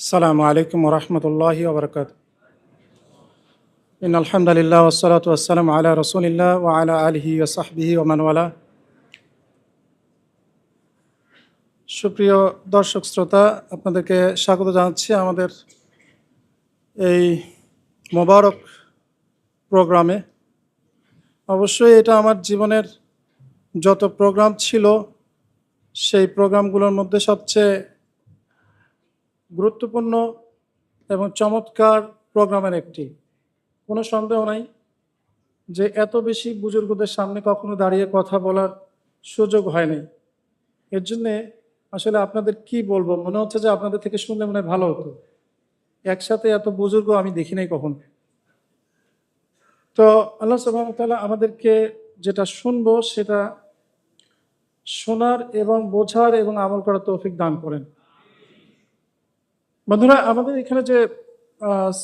السلام عليكم ورحمة الله وبركاته إن الحمد لله والصلاة والسلام على رسول الله وعلى آله وصحبه ومن والاه সুপ্রিয় দর্শক শ্রোতা আপনাদেরকে স্বাগত জানাচ্ছি আমাদের এই মোবারক প্রোগ্রামে অবশ্যই এটা আমার জীবনের যত প্রোগ্রাম ছিল সেই প্রোগ্রামগুলোর মধ্যে সবচেয়ে গুরুত্বপূর্ণ এবং চমৎকার প্রোগ্রামের একটি। কোনো সন্দেহ নাই যে এত বেশি বুজুর্গদের সামনে কখনো দাঁড়িয়ে কথা বলার সুযোগ হয়নি। এর জন্যে আসলে আপনাদের কি বলব? মনে হচ্ছে যে আপনাদের থেকে শুনলে মনে ভালো হতো। একসাথে এত বুজুর্গ আমি দেখি নাই কখন। তো আল্লাহ সুবাহতাল্লাহ আমাদেরকে যেটা শুনব সেটা শোনার এবং বোঝার এবং আমল করার তৌফিক দান করেন। বন্ধুরা, আমাদের এখানে যে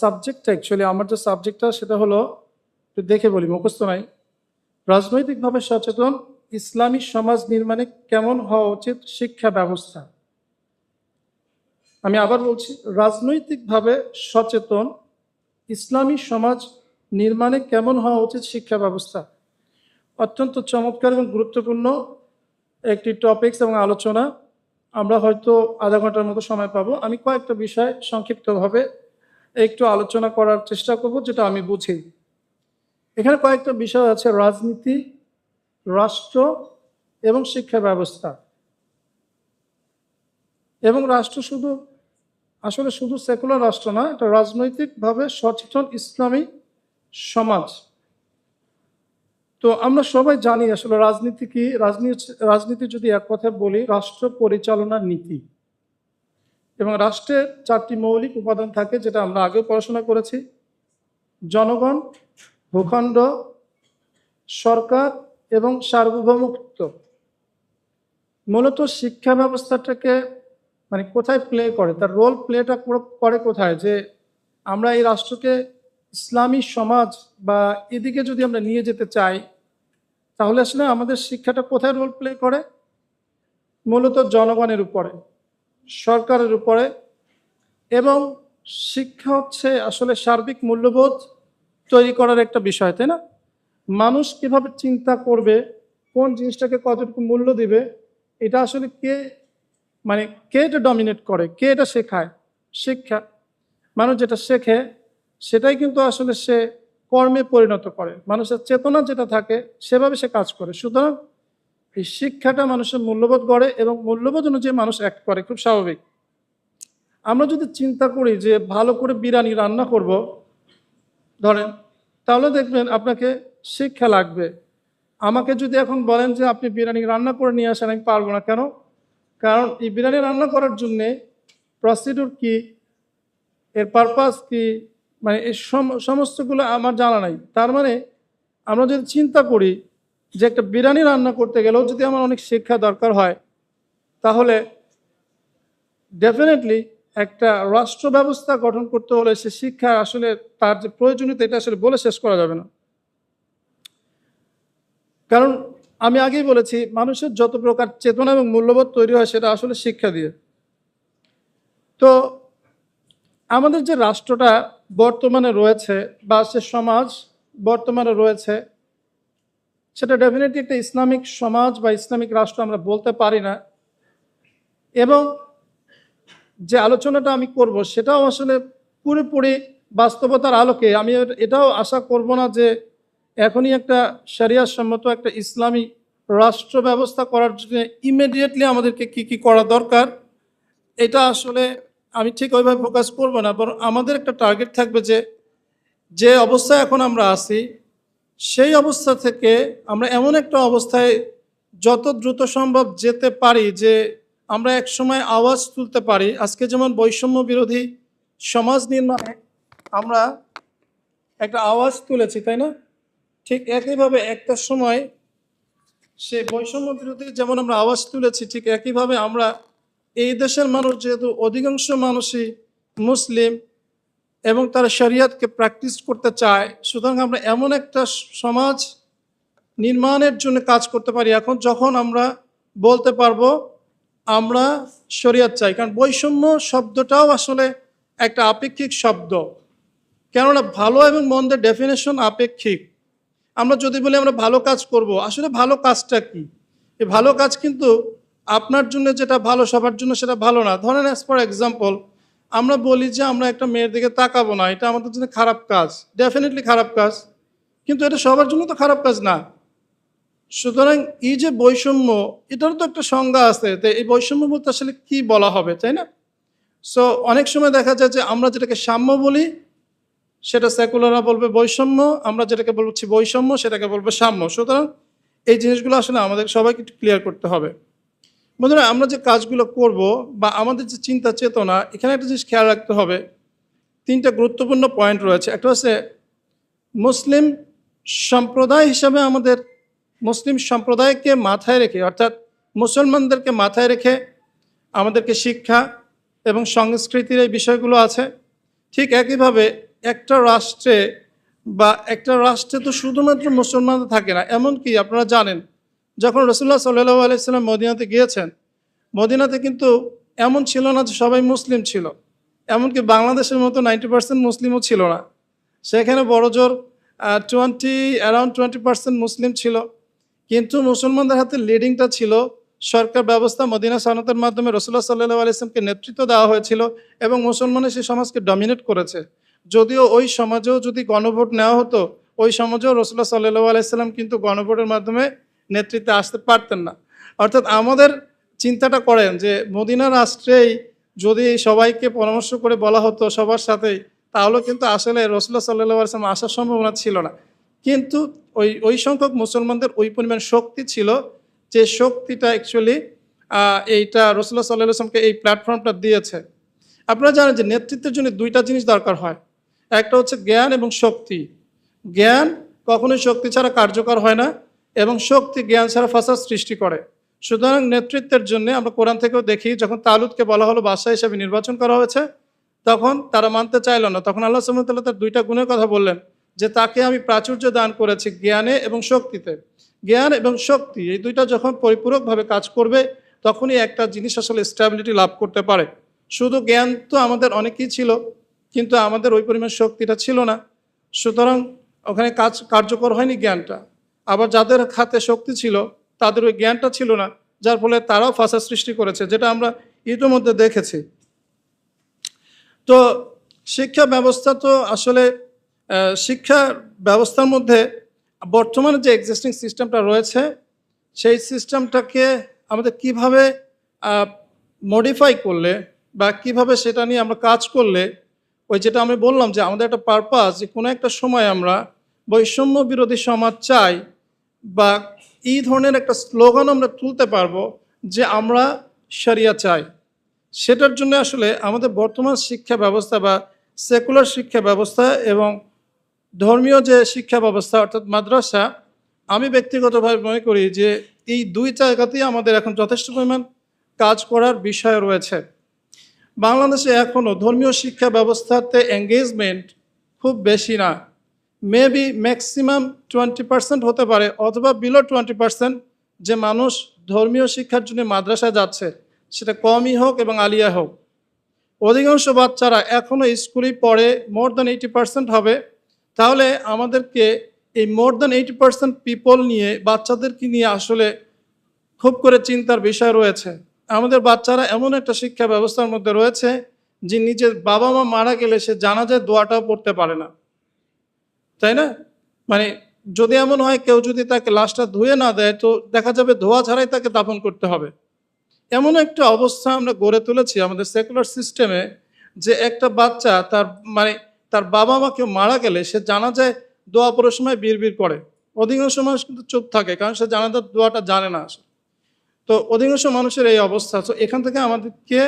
সাবজেক্টটা অ্যাকচুয়ালি আমার যে সাবজেক্টটা সেটা হলো দেখে বলি, মুখস্থ নাই। রাজনৈতিকভাবে সচেতন, ইসলামী সমাজ নির্মাণে কেমন হওয়া উচিত শিক্ষা ব্যবস্থা? আমি আবার বলছি, রাজনৈতিকভাবে সচেতন, ইসলামী সমাজ নির্মাণে কেমন হওয়া উচিত শিক্ষা ব্যবস্থা? অত্যন্ত চমৎকার এবং গুরুত্বপূর্ণ একটি টপিকস এবং আলোচনা। আমরা হয়তো আধা ঘণ্টার মতো সময় পাবো। আমি কয়েকটা বিষয় সংক্ষিপ্তভাবে একটু আলোচনা করার চেষ্টা করব, যেটা আমি বুঝি। এখানে কয়েকটা বিষয় আছে, রাজনীতি, রাষ্ট্র এবং শিক্ষা ব্যবস্থা। এবং রাষ্ট্র শুধু, আসলে শুধু সেকুলার রাষ্ট্র না, এটা রাজনৈতিকভাবে সচেতন ইসলামী সমাজ। তো আমরা সবাই জানি আসলে রাজনীতি কি? রাজনীতি রাজনীতি যদি এক কথায় বলি, রাষ্ট্র পরিচালনার নীতি। এবং রাষ্ট্রের চারটি মৌলিক উপাদান থাকে যেটা আমরা আগেও পড়াশোনা করেছি। জনগণ, ভূখণ্ড, সরকার এবং সার্বভৌমত্ব। মূলত শিক্ষা ব্যবস্থাটাকে মানে কোথায় প্লে করে? তার রোল প্লেটা করে কোথায়? যে আমরা এই রাষ্ট্রকে ইসলামী সমাজ বা এদিকে যদি আমরা নিয়ে যেতে চাই, তাহলে আসলে আমাদের শিক্ষাটা কোথায় রোল প্লে করে? মূলত জনগণের উপরে, সরকারের উপরে। এবং শিক্ষা হচ্ছে আসলে সার্বিক মূল্যবোধ তৈরি করার একটা বিষয়, তাই না? মানুষ কীভাবে চিন্তা করবে, কোন জিনিসটাকে কতটুকু মূল্য দিবে, এটা আসলে কে মানে কে এটা ডমিনেট করে, কে এটা শেখায়? শিক্ষা। মানুষ যেটা শেখে সেটাই কিন্তু আসলে সে কর্মে পরিণত করে। মানুষের চেতনা যেটা থাকে, সেভাবে সে কাজ করে। সুতরাং এই শিক্ষাটা মানুষের মূল্যবোধ গড়ে এবং মূল্যবোধ অনুযায়ী মানুষ অ্যাক্ট করে, খুব স্বাভাবিক। আমরা যদি চিন্তা করি যে ভালো করে বিরিয়ানি রান্না করব, ধরেন, তাহলে দেখবেন আপনাকে শিক্ষা লাগবে। আমাকে যদি এখন বলেন যে আপনি বিরিয়ানি রান্না করে নিয়ে আসেন, আমি পারব না। কেন? কারণ এই বিরিয়ানি রান্না করার জন্যে প্রসিডিউর কি? এর পারপাস কি? মানে এই সমস্তগুলো আমার জানা নাই। তার মানে আমরা যদি চিন্তা করি যে একটা বিরিয়ানি রান্না করতে গেলেও যদি আমার অনেক শিক্ষা দরকার হয়, তাহলে ডেফিনেটলি একটা রাষ্ট্র ব্যবস্থা গঠন করতে হলে সে শিক্ষা আসলে তার যে প্রয়োজনীয়তা এটা আসলে বলে শেষ করা যাবে না। কারণ আমি আগেই বলেছি, মানুষের যত প্রকার চেতনা এবং মূল্যবোধ তৈরি হয় সেটা আসলে শিক্ষা দিয়ে। তো আমাদের যে রাষ্ট্রটা বর্তমানে রয়েছে বা সে সমাজ বর্তমানে রয়েছে। সেটা ডেফিনেটলি একটা ইসলামিক সমাজ বা ইসলামিক রাষ্ট্র আমরা বলতে পারি না। এবং যে আলোচনাটা আমি করব সেটাও আসলে পুরোপুরি বাস্তবতার আলোকে। আমি এটাও আশা করব না যে এখনই একটা শরিয়ার সম্মত একটা ইসলামী রাষ্ট্র ব্যবস্থা করার জন্য ইমিডিয়েটলি আমাদেরকে কি কি করা দরকার, এটা আসলে আমি ঠিক ওইভাবে ফোকাস করব না, বরং আমাদের একটা টার্গেট থাকবে যে যে অবস্থায় এখন আমরা আছি, সেই অবস্থা থেকে আমরা এমন একটা অবস্থায় যত দ্রুত সম্ভব যেতে পারি যে, আমরা এক সময় আওয়াজ তুলতে পারি। আজকে যেমন বৈষম্য বিরোধী সমাজ নির্মাণে আমরা একটা আওয়াজ তুলেছি, তাই না? ঠিক একইভাবে একটা সময় সে বৈষম্য বিরোধী যেমন আমরা আওয়াজ তুলেছি, ঠিক একইভাবে আমরা এই দেশের মানুষ যেহেতু অধিকাংশ মানুষই মুসলিম এবং তারা শরিয়াতকে প্র্যাকটিস করতে চায়, সুতরাং আমরা এমন একটা সমাজ নির্মাণের জন্য কাজ করতে পারি। এখন যখন আমরা বলতে পারব, আমরা শরিয়াত চাই, কারণ বৈষম্য শব্দটাও আসলে একটা আপেক্ষিক শব্দ। কেননা ভালো এবং মন্দের ডেফিনেশন আপেক্ষিক। আমরা যদি বলি আমরা ভালো কাজ করব, আসলে ভালো কাজটা কি? এই ভালো কাজ কিন্তু আপনার জন্য যেটা ভালো, সবার জন্য সেটা ভালো না। ধরেন অ্যাজ ফর এক্সাম্পল আমরা বলি যে আমরা একটা মেয়ের দিকে তাকাবো না, এটা আমাদের জন্য খারাপ কাজ ডেফিনেটলি খারাপ কাজ, কিন্তু এটা সবার জন্য তো খারাপ কাজ না। সুতরাং এই যে বৈষম্য, এটারও তো একটা সংজ্ঞা আছে তো এই বৈষম্য বলতে আসলে কি বলা হবে, তাই না? সো অনেক সময় দেখা যায় যে আমরা যেটাকে সাম্য বলি, সেটা সেকুলাররা বলবে বৈষম্য, আমরা যেটাকে বলছি বৈষম্য, সেটাকে বলবে সাম্য। সুতরাং এই জিনিসগুলো আসলে আমাদের সবাইকে ক্লিয়ার করতে হবে। বন্ধুরা, আমরা যে কাজগুলো করব বা আমাদের যে চিন্তা চেতনা, এখানে একটা জিনিস খেয়াল রাখতে হবে। তিনটা গুরুত্বপূর্ণ পয়েন্ট রয়েছে। একটা হচ্ছে মুসলিম সম্প্রদায় হিসাবে আমাদের মুসলিম সম্প্রদায়কে মাথায় রেখে, অর্থাৎ মুসলমানদেরকে মাথায় রেখে আমাদেরকে শিক্ষা এবং সংস্কৃতির এই বিষয়গুলো আছে। ঠিক একইভাবে একটা রাষ্ট্রে বা একটা রাষ্ট্রে তো শুধুমাত্র মুসলমান থাকে না, এমনকি আপনারা জানেন যখন রসুল্লাহ সাল্লাহ আলাইসাল্লাম মদিনাতে গিয়েছেন, মদিনাতে কিন্তু এমন ছিল না যে সবাই মুসলিম ছিল। এমনকি বাংলাদেশের মতো নাইনটি পার্সেন্ট মুসলিমও ছিল না। সেখানে বড় জোর টোয়েন্টি অ্যারাউন্ড টোয়েন্টি পার্সেন্ট মুসলিম ছিল। কিন্তু মুসলমানদের হাতে লিডিংটা ছিল সরকার ব্যবস্থা, মদিনা সনতের মাধ্যমে রসুল্লাহ সাল্লাহ আলাইসলামকে নেতৃত্ব দেওয়া হয়েছিল এবং মুসলমানের সেই সমাজকে ডমিনেট করেছে। যদিও ওই সমাজেও যদি গণভোট নেওয়া হতো, ওই সমাজেও রসুল্লাহ সাল্লাহ আলাইসাল্লাম কিন্তু গণভোটের মাধ্যমে নেতৃত্বে আসতে পারতেন না। অর্থাৎ আমাদের চিন্তাটা করেন যে, মদিনা রাষ্ট্রেই যদি সবাইকে পরামর্শ করে বলা হতো সবার সাথেই, তাহলে কিন্তু আসলে রসুল্লাহ সাল্লাহ আসলাম আসার সম্ভাবনা ছিল না। কিন্তু ওই ওই সংখ্যক মুসলমানদের ওই পরিমাণ শক্তি ছিল যে, শক্তিটা অ্যাকচুয়ালি এইটা রসুল্লাহ সাল্লাহ আসলামকে এই প্ল্যাটফর্মটা দিয়েছে। আপনারা জানেন যে, নেতৃত্বের জন্য দুইটা জিনিস দরকার হয়। একটা হচ্ছে জ্ঞান এবং শক্তি। জ্ঞান কখনোই শক্তি ছাড়া কার্যকর হয় না। এবং শক্তি, জ্ঞান ছাড়া ফাসাদ সৃষ্টি করে। সুতরাং নেতৃত্বের জন্য আমরা কোরআন থেকেও দেখি, যখন তালুদকে বলা হলো বাদশাহ হিসেবে নির্বাচন করা হয়েছে, তখন তারা মানতে চাইল না। তখন আল্লাহ সাল্লাহ তার দুইটা গুণের কথা বললেন, যে তাকে আমি প্রাচুর্য দান করেছি জ্ঞানে এবং শক্তিতে। জ্ঞান এবং শক্তি, এই দুইটা যখন পরিপূরকভাবে কাজ করবে, তখনই একটা জিনিস আসলে স্ট্যাবিলিটি লাভ করতে পারে। শুধু জ্ঞান তো আমাদের অনেকেই ছিল, কিন্তু আমাদের ওই পরিমাণ শক্তিটা ছিল না। সুতরাং ওখানে কাজ কার্যকর হয়নি জ্ঞানটা। আবার যাদের হাতে শক্তি ছিল, তাদের ওই জ্ঞানটা ছিল না, যার ফলে তারাও ফাঁসা সৃষ্টি করেছে, যেটা আমরা ইতিমধ্যে দেখেছি। তো শিক্ষা ব্যবস্থা তো আসলে শিক্ষা ব্যবস্থার মধ্যে বর্তমানে যে এক্সিস্টিং সিস্টেমটা রয়েছে, সেই সিস্টেমটাকে আমাদের কীভাবে মডিফাই করলে বা কীভাবে সেটা নিয়ে আমরা কাজ করলে, ওই যেটা আমি বললাম যে আমাদের একটা পারপাস যে কোনো একটা সময় আমরা বৈষম্য বিরোধী সমাজ চাই বা এই ধরনের একটা স্লোগান আমরা তুলতে পারব যে আমরা সারিয়া চাই। সেটার জন্য আসলে আমাদের বর্তমান শিক্ষা ব্যবস্থা বা সেকুলার শিক্ষা ব্যবস্থা এবং ধর্মীয় যে শিক্ষা ব্যবস্থা, অর্থাৎ মাদ্রাসা, আমি ব্যক্তিগতভাবে মনে করি যে এই দুই জায়গাতেই আমাদের এখন যথেষ্ট পরিমাণ কাজ করার বিষয় রয়েছে। বাংলাদেশে এখনও ধর্মীয় শিক্ষা ব্যবস্থাতে এঙ্গেজমেন্ট খুব বেশি না। মেবি ম্যাক্সিমাম টোয়েন্টি পার্সেন্ট হতে পারে অথবা বিলো টোয়েন্টি পার্সেন্ট যে মানুষ ধর্মীয় শিক্ষার জন্য মাদ্রাসায় যাচ্ছে, সেটা কমই হোক এবং আলিয়া হোক। অধিকাংশ বাচ্চারা এখনও স্কুলেই পড়ে মোর দ্যান এইটি পার্সেন্ট হবে। তাহলে আমাদেরকে এই more than eighty percent people নিয়ে, বাচ্চাদেরকে নিয়ে আসলে খুব করে চিন্তার বিষয় রয়েছে। আমাদের বাচ্চারা এমন একটা শিক্ষা ব্যবস্থার মধ্যে রয়েছে যে নিজের বাবা মা মারা গেলে সে জানাজায় দোয়াটাও পড়তে পারে না। তাই না? মানে যদি এমন হয়, কেউ যদি তাকে লাশটা ধুয়ে না দেয়, তো দেখা যাবে ধোয়া ছাড়াই তাকে দাফন করতে হবে। এমন একটা অবস্থা আমরা গড়ে তুলেছি আমাদের সেকুলার সিস্টেমে যে একটা বাচ্চা তার মানে তার বাবা মা কেউ মারা গেলে সে জানা যায় দোয়া পড়ার সময় বিড় করে। অধিকাংশ মানুষ কিন্তু চুপ থাকে, কারণ সে জানা জানাজার দোয়াটা জানে না আসলে। তো অধিকাংশ মানুষের এই অবস্থা। তো এখান থেকে আমাদেরকে,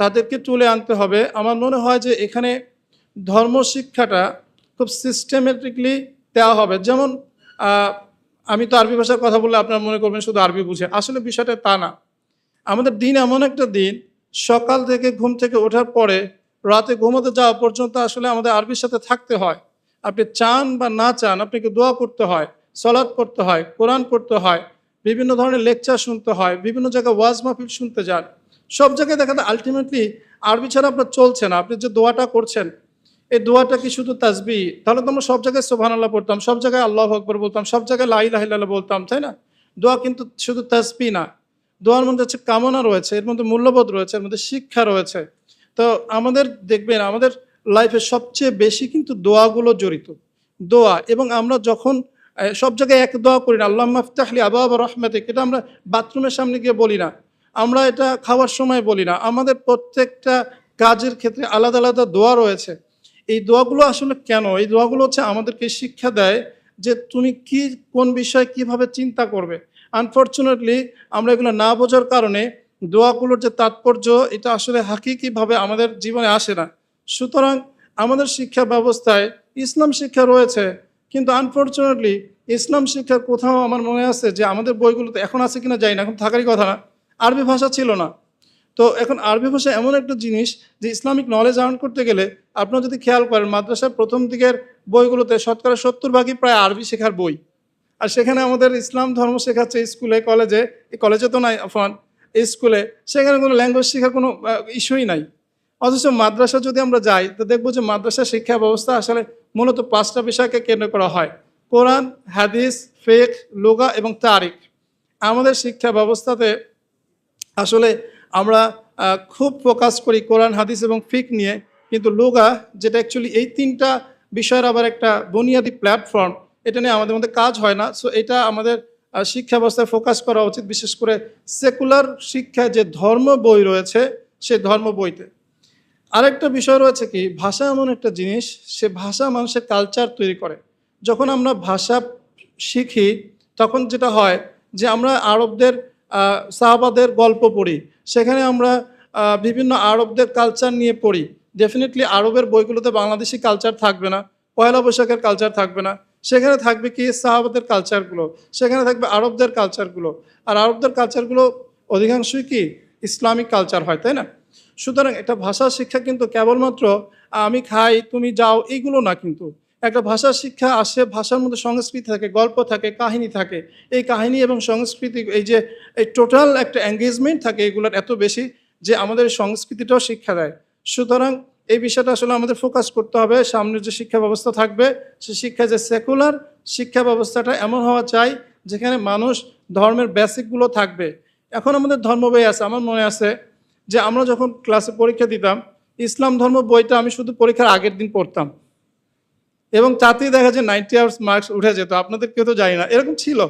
তাদেরকে তুলে আনতে হবে। আমার মনে হয় যে এখানে ধর্ম শিক্ষাটা খুব সিস্টেমেটিকলি দেওয়া হবে। যেমন আমি তো আরবি ভাষার কথা বললে আপনার মনে করবেন শুধু আরবি বুঝে। আসলে বিষয়টা তা না। আমাদের দিন এমন একটা দিন, সকাল থেকে ঘুম থেকে ওঠার পরে রাতে ঘুমোতে যাওয়া পর্যন্ত আসলে আমাদের আরবির সাথে থাকতে হয়। আপনি চান বা না চান, আপনাকে দোয়া করতে হয়, সলাৎ করতে হয়, কোরআন করতে হয়, বিভিন্ন ধরনের লেকচার শুনতে হয়, বিভিন্ন জায়গায় ওয়াজ মাহফিল শুনতে যান। সব জায়গায় দেখা যায় আলটিমেটলি আরবি ছাড়া আপনার চলছে না। আপনি যে দোয়াটা করছেন এই দোয়াটা কি শুধু তাসবি? তাহলে তো আমরা সব জায়গায় সোভান আল্লাহ পড়তাম, সব জায়গায় আল্লাহ আকবর বলতাম, সব জায়গায় লাই লাহিল্লাহ বলতাম, তাই না? দোয়া কিন্তু শুধু তাসবি না, দোয়ার মধ্যে হচ্ছে কামনা রয়েছে, এর মধ্যে মূল্যবোধ রয়েছে, এর মধ্যে শিক্ষা রয়েছে। তো আমাদের দেখবেন, আমাদের লাইফে সবচেয়ে বেশি কিন্তু দোয়াগুলো জড়িত। দোয়া এবং আমরা যখন সব জায়গায় এক দোয়া করি না আল্লাহ মাফতাহলি আবা রহমাতিক, এটা আমরা বাথরুমের সামনে গিয়ে বলি না, আমরা এটা খাওয়ার সময় বলি না। আমাদের প্রত্যেকটা কাজের ক্ষেত্রে আলাদা আলাদা দোয়া রয়েছে। এই দোয়াগুলো আসলে কেন? এই দোয়াগুলো হচ্ছে আমাদেরকে শিক্ষা দেয় যে তুমি কি, কোন বিষয়ে কীভাবে চিন্তা করবে। আনফর্চুনেটলি আমরা এগুলো না বোঝার কারণে দোয়াগুলোর যে তাৎপর্য, এটা আসলে হাকিকিভাবে আমাদের জীবনে আসে না। সুতরাং আমাদের শিক্ষা ব্যবস্থায় ইসলাম শিক্ষা রয়েছে, কিন্তু আনফর্চুনেটলি ইসলাম শিক্ষার কোথাও আমার মনে আছে যে আমাদের বইগুলোতে এখন আছে কিনা যাই না, এখন থাকারই কথা না। আরবি ভাষা ছিল না। তো এখন আরবি ভাষা এমন একটা জিনিস যে ইসলামিক নলেজ আর্ন করতে গেলে আপনারা যদি খেয়াল করেন, মাদ্রাসার প্রথম দিকের বইগুলোতে শতকরা সত্তর ভাগই প্রায় আরবি শেখার বই। আর সেখানে আমাদের ইসলাম ধর্ম শেখাচ্ছে স্কুলে, কলেজে। কলেজে তো নাই এই স্কুলে সেখানে কোনো ল্যাঙ্গুয়েজ শেখার কোনো ইস্যুই নাই। অথচ মাদ্রাসা যদি আমরা যাই, তো দেখব যে মাদ্রাসা শিক্ষা ব্যবস্থা আসলে মূলত পাঁচটা বিষয়কে কেন্দ্র করা হয়। কোরআন, হাদিস ফেক লোগা এবং তারিখ। আমাদের শিক্ষা ব্যবস্থাতে আসলে আমরা খুব ফোকাস করি কোরআন, হাদিস এবং ফিক নিয়ে। কিন্তু লোগা, যেটা অ্যাকচুয়ালি এই তিনটা বিষয়ের আবার একটা বুনিয়াদি প্ল্যাটফর্ম এটা নিয়ে আমাদের মধ্যে কাজ হয় না। সো এটা আমাদের শিক্ষা ব্যবস্থায় ফোকাস করা উচিত, বিশেষ করে সেকুলার শিক্ষায় যে ধর্ম বই রয়েছে, সে ধর্ম বইতে। আরেকটা বিষয় রয়েছে কি, ভাষা এমন একটা জিনিস, সে ভাষা মানুষের কালচার তৈরি করে। যখন আমরা ভাষা শিখি, তখন যেটা হয় যে আমরা আরবদের সাহাবাদের গল্প পড়ি। সেখানে আমরা বিভিন্ন আরবদের কালচার নিয়ে পড়ি। ডেফিনেটলি আরবের বইগুলোতে বাংলাদেশি কালচার থাকবে না, পয়লা বৈশাখের কালচার থাকবে না। সেখানে থাকবে কি সাহাবাদের কালচারগুলো সেখানে থাকবে আরবদের কালচারগুলো আর আরবদের কালচারগুলো অধিকাংশই কি ইসলামিক কালচার হয়, তাই না? সুতরাং এটা ভাষা শিক্ষা কিন্তু কেবলমাত্র আমি খাই, তুমি যাও এইগুলো না কিন্তু। একটা ভাষা শিক্ষা আসে, ভাষার মধ্যে সংস্কৃতি থাকে, গল্প থাকে, কাহিনী থাকে। এই কাহিনী এবং সংস্কৃতি, এই যে, এই টোটাল একটা এঙ্গেজমেন্ট থাকে এগুলোর এত বেশি যে আমাদের সংস্কৃতিটাও শিক্ষা দেয়। সুতরাং এই বিষয়টা আসলে আমাদের ফোকাস করতে হবে। সামনের যে শিক্ষা ব্যবস্থা থাকবে, সে শিক্ষা যে সেকুলার শিক্ষা ব্যবস্থাটা এমন হওয়া চাই যেখানে মানুষ ধর্মের বেসিকগুলো থাকবে। এখন আমাদের ধর্ম বই আছে, আমার মনে আছে যে আমরা যখন ক্লাসে পরীক্ষা দিতাম, ইসলাম ধর্ম বইটা আমি শুধু পরীক্ষার আগের দিন পড়তাম। এবং তাতেই দেখা যায় নাইনটি আওয়ার্স মার্কস উঠে যেত, আপনাদের কেউ তো জানি না, এরকম ছিল।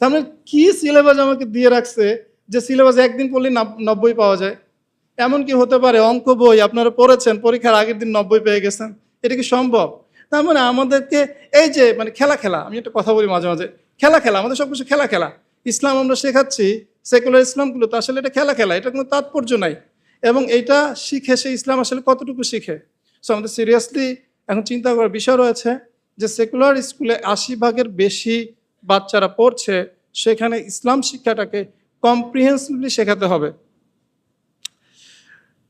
তার মানে কি সিলেবাস আমাকে দিয়ে রাখছে যে সিলেবাস একদিন পড়লে নব্বই পাওয়া যায়? এমন কি হতে পারে, অঙ্ক বই আপনারা পড়েছেন, পরীক্ষার আগের দিন নব্বই পেয়ে গেছেন, এটা কি সম্ভব? তার মানে আমাদেরকে এই যে মানে খেলা খেলা, আমি একটা কথা বলি মাঝে মাঝে, খেলা খেলা, আমাদের সব কিছু খেলা খেলা। ইসলাম আমরা শেখাচ্ছি সেকুলার ইসলামগুলো তো আসলে এটা খেলা খেলা, এটা কোনো তাৎপর্য নাই। এবং এটা শিখে সে ইসলাম আসলে কতটুকু শিখে? সো আমাদের সিরিয়াসলি এখন চিন্তা করার বিষয় রয়েছে যে সেকুলার স্কুলে আশি ভাগের বেশি বাচ্চারা পড়ছে, সেখানে ইসলাম শিক্ষাটাকে কম্প্রিহেন্সিভলি শেখাতে হবে।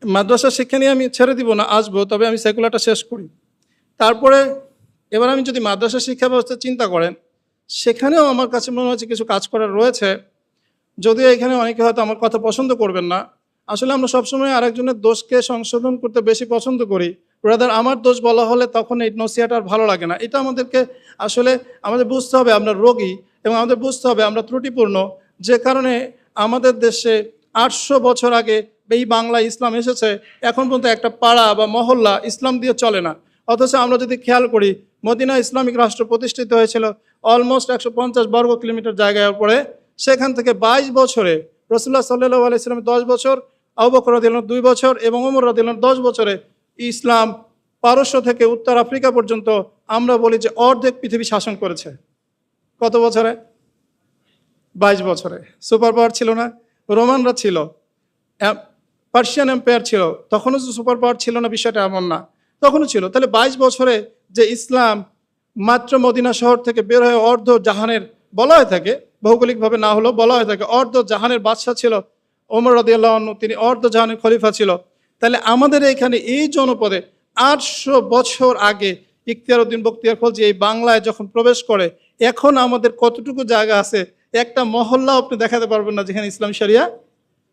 মাদ্রাসা শিক্ষা নিয়ে আমি ছেড়ে দিব না, আসব, তবে আমি সেকুলারটা শেষ করি। তারপরে এবার আমি যদি মাদ্রাসা শিক্ষা ব্যবস্থা চিন্তা করেন, সেখানেও আমার কাছে মনে হচ্ছে কিছু কাজ করার রয়েছে। যদিও এখানে অনেকে হয়তো আমার কথা পছন্দ করবেন না। আসলে আমরা সবসময় আরেকজনের দোষকে সংশোধন করতে বেশি পছন্দ করি। ব্রাদার আমার দোষ বলা হলে তখন এই নসিহাটা আর ভালো লাগে না। এটা আমাদেরকে আসলে আমাদের বুঝতে হবে, আমরা রোগী এবং আমাদের বুঝতে হবে আমরা ত্রুটিপূর্ণ। যে কারণে আমাদের দেশে আটশো বছর আগে এই বাংলা ইসলাম এসেছে, এখন পর্যন্ত একটা পাড়া বা মহল্লা ইসলাম দিয়ে চলে না। অথচ আমরা যদি খেয়াল করি, মদিনা ইসলামিক রাষ্ট্র প্রতিষ্ঠিত হয়েছিল অলমোস্ট একশো পঞ্চাশ বর্গ কিলোমিটার জায়গায় উপরে সেখান থেকে বাইশ বছরে রসুল্লাহ সাল্লাহ আলাইসলামের দশ বছর আবকর দিলেন দুই বছর এবং ওমর দিলেন দশ বছরে ইসলাম পারস্য থেকে উত্তর আফ্রিকা পর্যন্ত আমরা বলি যে অর্ধেক পৃথিবী শাসন করেছে। কত বছরে? বাইশ বছরে। সুপার পাওয়ার ছিল না। রোমানরা ছিল। পার্সিয়ান এম্পায়ার ছিল। তখনও যে সুপার পাওয়ার ছিল না, বিষয়টা এমন না। তখনও ছিল। তাহলে বাইশ বছরে যে ইসলাম মাত্র মদিনা শহর থেকে বের হয়ে অর্ধ জাহানের বলা হয়ে থাকে, ভৌগোলিকভাবে না হলেও বলা হয়ে থাকে, অর্ধ জাহানের বাদশাহ ছিল ওমর রদিয়াল্লাহ তিনি অর্ধ জাহানের খলিফা ছিল। তাহলে আমাদের এখানে এই জনপদে আটশো বছর আগে ইখতিয়ার উদ্দিন বক্তিয়ার খলজি এই বাংলায় যখন প্রবেশ করে, এখন আমাদের কতটুকু জায়গা আছে? একটা মহল্লা আপনি দেখাতে পারবেন না যেখানে ইসলাম শরিয়া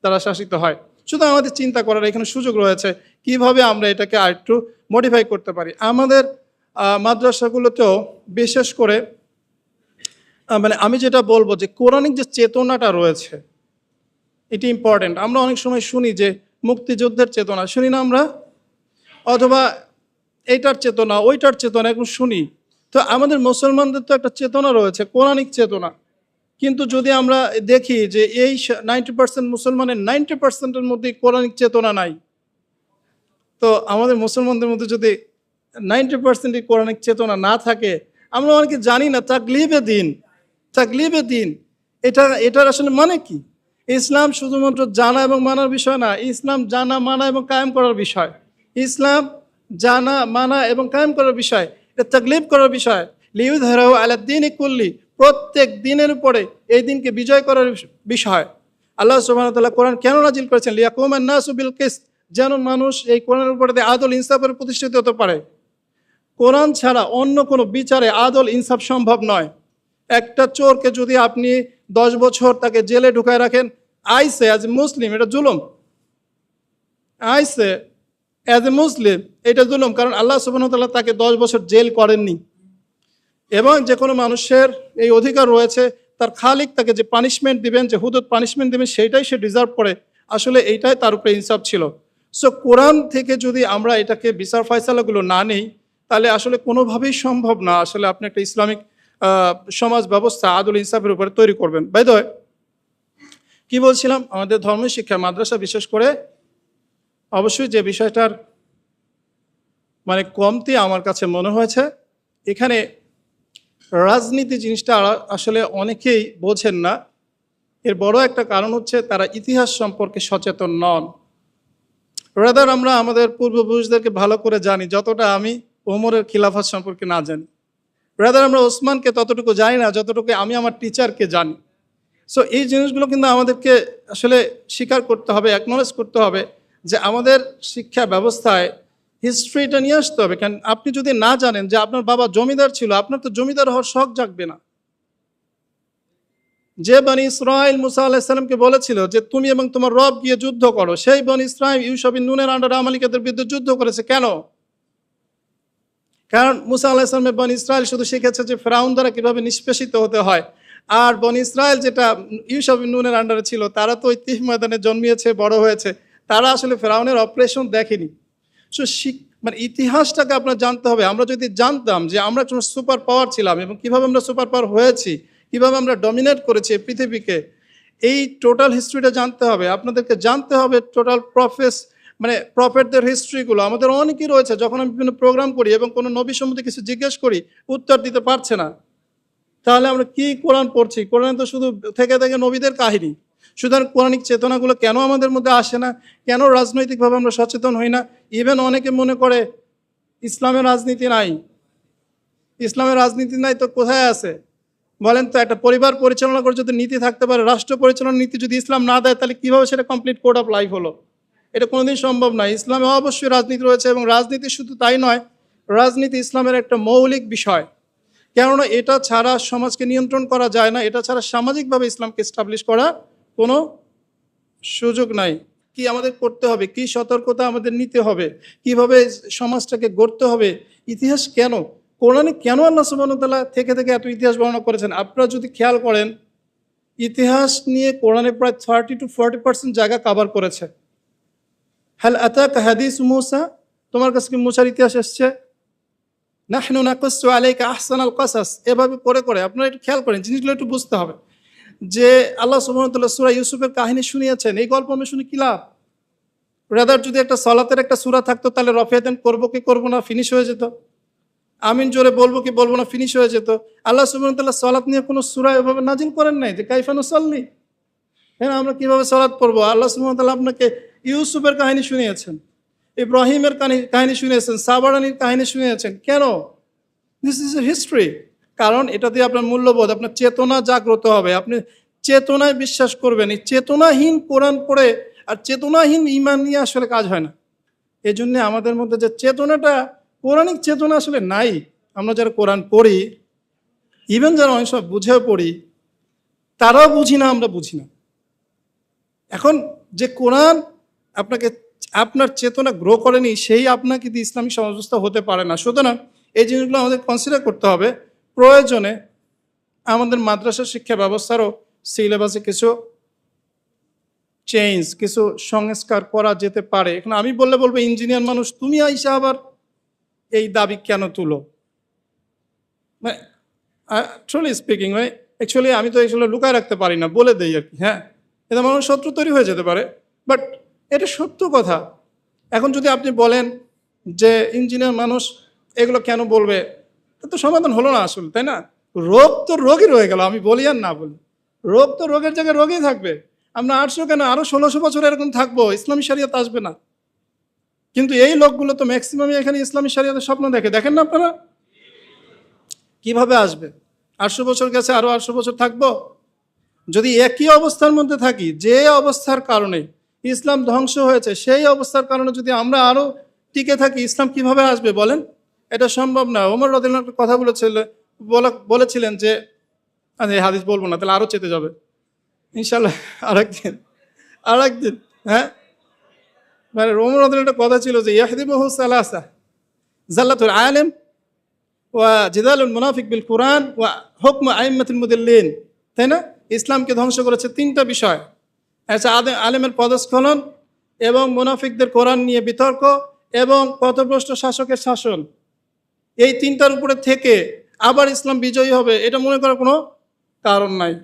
তারা শাসিত হয়। শুধু আমাদের চিন্তা করার এখানে সুযোগ রয়েছে কীভাবে আমরা এটাকে আরেকটু মডিফাই করতে পারি। আমাদের মাদ্রাসাগুলোতেও বিশেষ করে মানে আমি যেটা বলব যে কোরআনিক যে চেতনাটা রয়েছে, এটি ইম্পর্টেন্ট আমরা অনেক সময় শুনি যে মুক্তিযুদ্ধের চেতনা, শুনি না আমরা? অথবা এইটার চেতনা, ওইটার চেতনা এখন শুনি। তো আমাদের মুসলমানদের তো একটা চেতনা রয়েছে, কোরআনিক চেতনা। কিন্তু যদি আমরা দেখি যে এই নাইনটি পার্সেন্ট মুসলমানের নাইনটি পার্সেন্টের মধ্যে কোরআনিক চেতনা নাই, তো আমাদের মুসলমানদের মধ্যে যদি নাইনটি পার্সেন্টই কোরআনিক চেতনা না থাকে, আমরা অনেকে জানি না, তাকলিবে দিন তাকলিবে দিন, এটা, এটার আসলে মানে কি? ইসলাম শুধুমাত্র জানা এবং মানার বিষয় না, ইসলাম জানা, মানা এবং কায়েম করার বিষয়। ইসলাম জানা, মানা এবং কায়েম করার বিষয়, এটা করার বিষয়। লিউ হেরাও আলাদ্দিন কুল্লি, প্রত্যেক দিনের উপরে এই দিনকে বিজয় করার বিষয়। আল্লাহ ওয়া কোরআন কেন নাজিল করেছেন? লিয়াকুমান নাসু বিল কিসত যেন মানুষ এই কোরআনের উপরে আদল ইনসাফের প্রতিষ্ঠিত হতে পারে। কোরআন ছাড়া অন্য কোনো বিচারে আদল ইনসাফ সম্ভব নয়। একটা চোরকে যদি আপনি দশ বছর তাকে জেলে ঢুকায় রাখেন। আইসে অ্যাজ এ মুসলিম এটা জুলুম। আইসে অ্যাজ এ মুসলিম এটা জুলুম, কারণ আল্লাহ সুবাহতাল্লাহ তাকে দশ বছর জেল করেননি। এবং যে কোনো মানুষের এই অধিকার রয়েছে, তার খালিক তাকে যে পানিশমেন্ট দিবেন, যে হুদুদ পানিশমেন্ট দিবেন, সেইটাই সে ডিজার্ভ করে। আসলে এইটাই তার উপরে ইনসাফ ছিল। সো কোরআন থেকে যদি আমরা এটাকে বিচার ফয়সালাগুলো না নিই, তাহলে আসলে কোনোভাবেই সম্ভব না। আসলে আপনি একটা ইসলামিক সমাজ ব্যবস্থা আদুল ইনসাফের উপরে তৈরি করবেন। বাই দয় কি বলছিলাম? আমাদের ধর্ম শিক্ষা, মাদ্রাসা বিশেষ করে, অবশ্যই যে বিষয়টার মানে কমতি আমার কাছে মনে হয়েছে, এখানে রাজনীতি জিনিসটা আসলে অনেকেই বোঝেন না। এর বড় একটা কারণ হচ্ছে তারা ইতিহাস সম্পর্কে সচেতন নন। রাদার আমরা আমাদের পূর্বপুরুষদেরকে ভালো করে জানি, যতটা আমি ওমরের খিলাফত সম্পর্কে না জানি। রাদার আমরা ওসমানকে ততটুকু জানি না, যতটুকু আমি আমার টিচারকে জানি। সো এই জিনিসগুলো কিন্তু আমাদেরকে আসলে স্বীকার করতে হবে অ্যাকনোলেজ করতে হবে যে আমাদের শিক্ষা ব্যবস্থায় হিস্ট্রিটা নিয়ে আসতে হবে। কারণ আপনি যদি না জানেন যে আপনার বাবা জমিদার ছিল, আপনার তো জমিদার হওয়ার শখ জাগবে না। যে বনি ইসরায়েল মুসা আলাহিসাল্লামকে বলেছিল যে তুমি এবং তোমার রব গিয়ে যুদ্ধ করো, সেই বনি ইসরায়েল ইউসবিন নুনের আন্ডার আমালিকাদের বিরুদ্ধে যুদ্ধ করেছে কেন? কারণ মুসা আলাহিসাল্লামের বন ইসরায়েল শুধু শিখেছে যে ফেরাউন দ্বারা কীভাবে নিষ্পেষিত হতে হয়। আর বন ইসরায়েল যেটা ইউসব নুনের আন্ডারে ছিল, তারা তো তিহ ময়দানে জন্মিয়েছে, বড় হয়েছে। তারা আসলে ফেরাউনের অপারেশন দেখেনি। সো মানে ইতিহাসটাকে আপনার জানতে হবে। আমরা যদি জানতাম যে আমরা কোনো সুপার পাওয়ার ছিলাম এবং কীভাবে আমরা সুপার পাওয়ার হয়েছি, কীভাবে আমরা ডমিনেট করেছি পৃথিবীকে, এই টোটাল হিস্ট্রিটা জানতে হবে। আপনাদেরকে জানতে হবে টোটাল প্রফেস মানে প্রফেটদের হিস্ট্রিগুলো আমাদের অনেকই রয়েছে, যখন আমি বিভিন্ন প্রোগ্রাম করি এবং কোনো নবী সম্বন্ধে কিছু জিজ্ঞেস করি, উত্তর দিতে পারছে না। তাহলে আমরা কি কোরআন পড়ছি? কোরআন তো শুধু থেকে থেকে নবীদের কাহিনী। সুতরাং কোরআনিক চেতনাগুলো কেন আমাদের মধ্যে আসে না? কেন রাজনৈতিকভাবে আমরা সচেতন হই না? ইভেন অনেকে মনে করে, ইসলামের রাজনীতি নাই। ইসলামের রাজনীতি নাই তো কোথায় আছে? বলেন তো, একটা পরিবার পরিচালনা করে যদি নীতি থাকতে পারে, রাষ্ট্র পরিচালনার নীতি যদি ইসলাম না দেয়, তাহলে কীভাবে সেটা কমপ্লিট কোড অফ লাইফ হলো? এটা কোনোদিন সম্ভব নয়। ইসলামে অবশ্যই রাজনীতি রয়েছে এবং রাজনীতি শুধু তাই নয়, রাজনীতি ইসলামের একটা মৌলিক বিষয়। কেননা এটা ছাড়া সমাজকে নিয়ন্ত্রণ করা যায় না, এটা ছাড়া সামাজিকভাবে ইসলামকে এস্টাবলিশ করা কোনো সুযোগ নাই। কি আমাদের করতে হবে? কি সতর্কতা আমাদের নিতে হবে? কীভাবে সমাজটাকে গড়তে হবে? ইতিহাস কেন? কোরআনে কেন আল্লাহ সুবাহতাল্লাহ থেকে থেকে এত ইতিহাস বর্ণনা করেছেন? আপনারা যদি খেয়াল করেন, ইতিহাস নিয়ে কোরআনে প্রায় থার্টি টু ফর্টি পার্সেন্ট জায়গা কাভার করেছে। হ্যাল আতাক হাদিস মুসা তোমার কাছে কি মুসার ইতিহাস এসছে? নাহনু নাকসু আলাইকা আহসানাল কাসাস। এভাবে করে করে আপনারা একটু খেয়াল করেন, জিনিসগুলো একটু বুঝতে হবে। যে আল্লাহ সুবহানাহু সুরা ইউসুফের কাহিনী শুনিয়েছেন, এই গল্প আমি শুনে কি লাভ? রেদার যদি একটা সলাতের একটা সুরা থাকতো, তাহলে রফিয়াতেন করব কি করব না ফিনিশ হয়ে যেত। আমিন জোরে বলব কি বলব না ফিনিশ হয়ে যেত। আল্লাহ সুবহানাহু সলাত নিয়ে কোনো সুরা এভাবে নাজিল করেন নাই যে কাইফানু সল্লি। হ্যাঁ আমরা কীভাবে সলাৎ পড়ব? আল্লাহ সুবহানাহু আপনাকে ইউসুফের কাহিনী শুনিয়েছেন, ইব্রাহিমের কাহিনী- শুনিয়েছেন, সাবারানির কাহিনী শুনিয়েছেন। কেন? দিস ইজ এ হিস্ট্রি কারণ এটা দিয়ে আপনার মূল্যবোধ, আপনার চেতনা জাগ্রত হবে। আপনি চেতনায় বিশ্বাস করবেন। এই চেতনাহীন কোরআন পড়ে আর চেতনাহীন ইমান নিয়ে আসলে কাজ হয় না। এই জন্যে আমাদের মধ্যে যে চেতনাটা, পৌরাণিক চেতনা আসলে নাই। আমরা যারা কোরআন পড়ি ইভেন যারা অনেক সময় বুঝেও পড়ি, তারাও বুঝি না, আমরা বুঝি না। এখন যে কোরআন আপনাকে আপনার চেতনা গ্রো করেনি, সেই আপনাকে দিয়ে ইসলামিক সমাজ ব্যবস্থা হতে পারে না। সুতরাং এই জিনিসগুলো আমাদের কনসিডার করতে হবে। প্রয়োজনে আমাদের মাদ্রাসা শিক্ষা ব্যবস্থারও সিলেবাসে কিছু চেঞ্জ কিছু সংস্কার করা যেতে পারে। এখন আমি বললে বলব ইঞ্জিনিয়ার মানুষ, তুমি আইসা আবার এই দাবি কেন তুলো? মানে ট্রুলি স্পিকিং মানে অ্যাকচুয়ালি আমি তো এগুলো লুকায় রাখতে পারি না, বলে দেই আর কি হ্যাঁ? এটা মানুষ শত্রু তৈরি হয়ে যেতে পারে বাট এটা সত্য কথা। এখন যদি আপনি বলেন যে ইঞ্জিনিয়ার মানুষ এগুলো কেন বলবে তা সমাধান হলো না আসলে, তাই না? রোগ তো রোগই রয়ে গেল, আমি বলি আর না বলি। রোগ তো রোগের জায়গায় রোগই থাকবে। আমরা আটশো কেন আরও ষোলোশো বছর এরকম থাকব? ইসলামী শরিয়ত আসবে না। কিন্তু এই লোকগুলো তো ম্যাক্সিমামই এখানে ইসলামী শরিয়তের স্বপ্ন দেখে। দেখেন না আপনারা? কীভাবে আসবে? আটশো বছর গেছে, আরও আটশো বছর থাকব? যদি একই অবস্থার মধ্যে থাকি, যে অবস্থার কারণে ইসলাম ধ্বংস হয়েছে। সেই অবস্থার কারণে যদি আমরা আরও টিকে থাকি, ইসলাম কীভাবে আসবে বলেন? এটা সম্ভব না। ওমর রদিল কথা বলেছিল বলা- বলেছিলেন যে এই হাদিস বলব না, তাহলে আরও চেতে যাবে। ইনশাল্লাহ আরেকদিন আরেকদিন হ্যাঁ? মানে ওমর রদিল একটা কথা ছিল যে, ইয়াহদিবহু সালাসা, জাল্লাতুল আলেম ওয়া জিদালুল মুনাফিক বিল কোরআন ওয়া হুকম আইম্মাতুল মুদিল্লিন। তাই না? ইসলামকে ধ্বংস করেছে তিনটা বিষয়। আচ্ছা আদে- আলেমের পদস্খলন এবং মুনাফিকদের কোরআন নিয়ে বিতর্ক এবং পথভ্রষ্ট শাসকের শাসন। এই তিনটার উপরে থেকে আবার ইসলাম বিজয়ী হবে, এটা মনে করার কোনো কারণ নাই।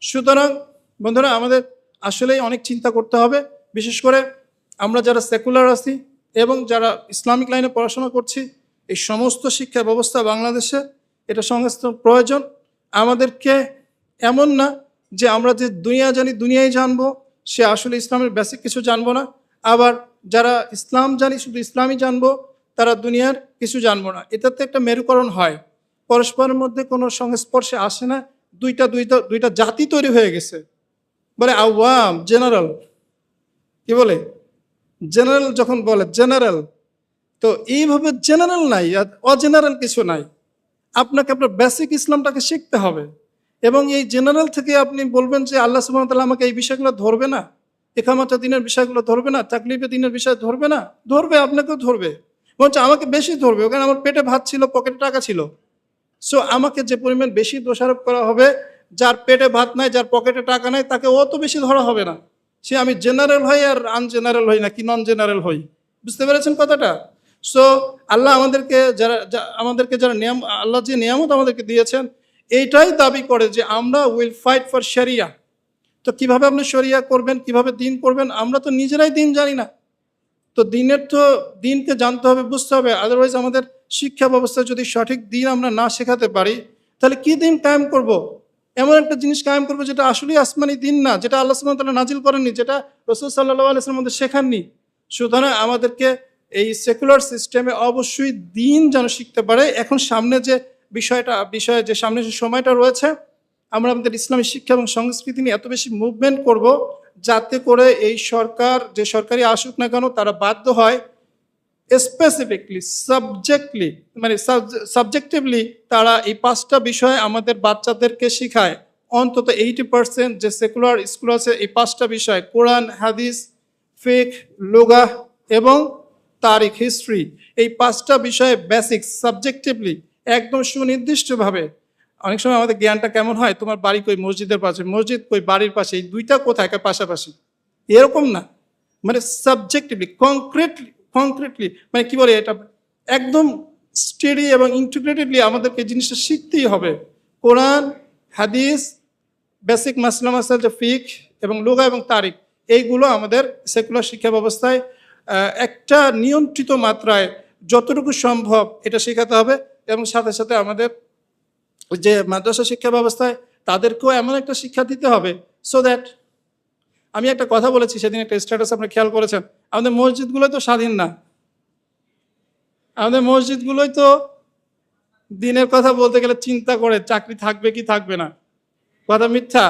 সুতরাং বন্ধুরা, আমাদের আসলেই অনেক চিন্তা করতে হবে। বিশেষ করে আমরা যারা সেকুলার আছি এবং যারা ইসলামিক লাইনে পড়াশোনা করছি, এই সমস্ত শিক্ষা ব্যবস্থা বাংলাদেশে, এটা সমস্ত প্রয়োজন। আমাদেরকে এমন না যে আমরা যে দুনিয়া জানি দুনিয়ায় জানব, সে আসলে ইসলামের বেসিক কিছু জানব না। আবার যারা ইসলাম জানি, শুধু ইসলামই জানব, তারা দুনিয়ার কিছু জানব না। এটাতে একটা মেরুকরণ হয়। পরস্পরের মধ্যে কোনো সংস্পর্শে আসে না। দুইটা দুইটা দুইটা জাতি তৈরি হয়ে গেছে। বলে আওয়াম, জেনারেল। কি বলে? জেনারেল যখন বলে, জেনারেল। তো এইভাবে জেনারেল নাই অজেনারেল কিছু নাই। আপনাকে আপনার বেসিক ইসলামটাকে শিখতে হবে। এবং এই জেনারেল থেকে আপনি বলবেন যে আল্লাহ ওয়া তাআলা আমাকে এই বিষয়গুলো ধরবে না। একামাত্র দিনের বিষয়গুলো ধরবে না, তাকলিফে দিনের বিষয় ধরবে না। ধরবে, আপনাকেও ধরবে। বলছে আমাকে বেশি ধরবে, ওখানে আমার পেটে ভাত ছিল, পকেটে টাকা ছিল। সো আমাকে যে পরিমাণ বেশি দোষারোপ করা হবে, যার পেটে ভাত নাই, যার পকেটে টাকা নাই, তাকে অত বেশি ধরা হবে না। সে আমি জেনারেল হই আর আনজেনারেল হই না কি নন জেনারেল হই। বুঝতে পেরেছেন কথাটা? সো আল্লাহ আমাদেরকে যারা আমাদেরকে যারা নিয়ম, আল্লাহ যে নিয়ামত আমাদেরকে দিয়েছেন এইটাই দাবি করে যে আমরা উইল ফাইট ফর শরিয়া তো কীভাবে আপনি শরিয়া করবেন, কীভাবে দিন করবেন, আমরা তো নিজেরাই দিন জানি না। তো দিনের তো দিনকে জানতে হবে, বুঝতে হবে। আদারওয়াইজ আমাদের শিক্ষা ব্যবস্থা যদি সঠিক দিন আমরা না শেখাতে পারি, তাহলে কি দিন কায়েম করব। এমন একটা জিনিস কায়েম করব যেটা আসলেই আসমানি দিন না, যেটা আল্লাহ ওয়া তাআলা নাজিল করেননি, যেটা রসুল সাল্লাহ আলাইসলাম আমাদের শেখাননি। সুতরাং আমাদেরকে এই সেকুলার সিস্টেমে অবশ্যই দিন যেন শিখতে পারে। এখন সামনে যে বিষয়টা, বিষয়ে যে সামনে যে সময়টা রয়েছে, আমরা আমাদের ইসলামী শিক্ষা এবং সংস্কৃতি নিয়ে এত বেশি মুভমেন্ট করব যাতে করে এই সরকার, যে সরকারি আসুক না কেন, তারা বাধ্য হয় স্পেসিফিকলি সাবজেক্টলি মানে সাবজেক্টিভলি তারা এই পাঁচটা বিষয় আমাদের বাচ্চাদেরকে শেখায়। অন্তত এইটি পার্সেন্ট যে সেকুলার স্কুল আছে, এই পাঁচটা বিষয়, কোরআন, হাদিস ফেক লোগা এবং তারিখ হিস্ট্রি এই পাঁচটা বিষয়ে বেসিক সাবজেক্টিভলি একদম সুনির্দিষ্টভাবে। অনেক সময় আমাদের জ্ঞানটা কেমন হয়? তোমার বাড়ি কই? মসজিদের পাশে। মসজিদ কই? বাড়ির পাশে। এই দুইটা কোথায়? পাশাপাশি। এরকম না। মানে সাবজেক্টিভলি কংক্রিটলি কংক্রিটলি মানে কি বলে এটা? একদম স্টেডি এবং ইন্টিগ্রেটেডলি আমাদেরকে জিনিসটা শিখতেই হবে। কোরআন, হাদিস বেসিক মাসলা, মাসাল, যে ফিক এবং লোগা এবং তারিখ, এইগুলো আমাদের সেকুলার শিক্ষা ব্যবস্থায় একটা নিয়ন্ত্রিত মাত্রায় যতটুকু সম্ভব এটা শেখাতে হবে। এবং সাথে সাথে আমাদের যে মাদ্রাসা শিক্ষা ব্যবস্থায় তাদেরকেও এমন একটা শিক্ষা দিতে হবে সো দ্যাট আমি একটা কথা বলেছি, সেদিন একটা স্ট্যাটাস আপনি খেয়াল করেছেন, আমাদের মসজিদগুলোই তো স্বাধীন না। আমাদের মসজিদগুলোই তো দিনের কথা বলতে গেলে চিন্তা করে, চাকরি থাকবে কি থাকবে না। কথা মিথ্যা।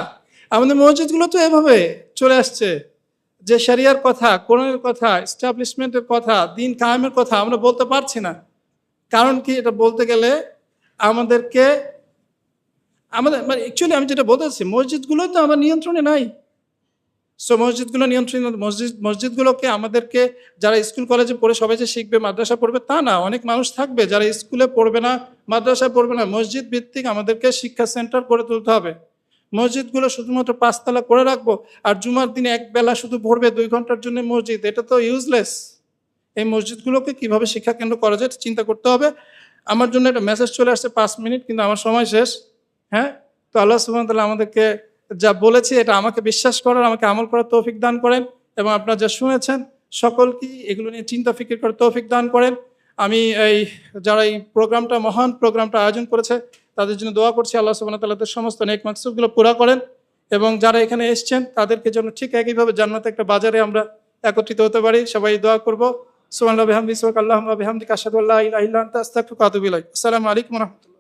আমাদের মসজিদগুলো তো এভাবে চলে আসছে, যে শরিয়ার কথা, কোরআনের কথা এস্টাবলিশমেন্টের কথা, দিন কায়েমের কথা আমরা বলতে পারছি না। কারণ কি এটা বলতে গেলে আমাদেরকে, আমাদের মানে অ্যাকচুয়ালি আমি যেটা বলতে চাচ্ছি মসজিদগুলো তো আমার নিয়ন্ত্রণে নাই। সো মসজিদগুলো নিয়ন্ত্রণ, মসজিদ, মসজিদগুলোকে আমাদেরকে যারা স্কুল, কলেজে পড়ে সবাই যে শিখবে, মাদ্রাসা পড়বে, তা না। অনেক মানুষ থাকবে যারা স্কুলে পড়বে না, মাদ্রাসায় পড়বে না। মসজিদ ভিত্তিক আমাদেরকে শিক্ষা সেন্টার করে তুলতে হবে। মসজিদগুলো শুধুমাত্র পাঁচতলা করে রাখব, আর জুমার দিনে এক বেলা শুধু পড়বে দুই ঘণ্টার জন্য মসজিদ, এটা তো ইউজলেস এই মসজিদগুলোকে কীভাবে শিক্ষা কেন্দ্র করা যায় চিন্তা করতে হবে। আমার জন্য একটা মেসেজ চলে আসছে পাঁচ মিনিট, কিন্তু আমার সময় শেষ। হ্যাঁ? তো আল্লাহ সুবাহতাল্লাহ আমাদেরকে যা বলেছি, এটা আমাকে বিশ্বাস করার, আমাকে আমল করার তৌফিক দান করেন এবং আপনারা যা শুনেছেন সকলকেই এগুলো নিয়ে চিন্তা ফিকির করে তৌফিক দান করেন। আমি এই, যারা এই প্রোগ্রামটা, মহান প্রোগ্রামটা আয়োজন করেছে, তাদের জন্য দোয়া করছি। আল্লাহ সুবাহ তাল্লাহ সমস্ত নেক মাকসুদগুলো পুরা করেন এবং যারা এখানে এসছেন, তাদেরকে যেন ঠিক একইভাবে জান্নাতে একটা বাজারে আমরা একত্রিত হতে পারি। সবাই দোয়া করব। সুমান আল্লাহ বিহামদি সোহাক আশহাদু আল্লা ইলাহা ইল্লা আনতা, আস্তাগফিরুকা ওয়া আতুবু ইলাইক। আসসালামু আলাইকুম ওয়া রাহমাতুল্লাহ।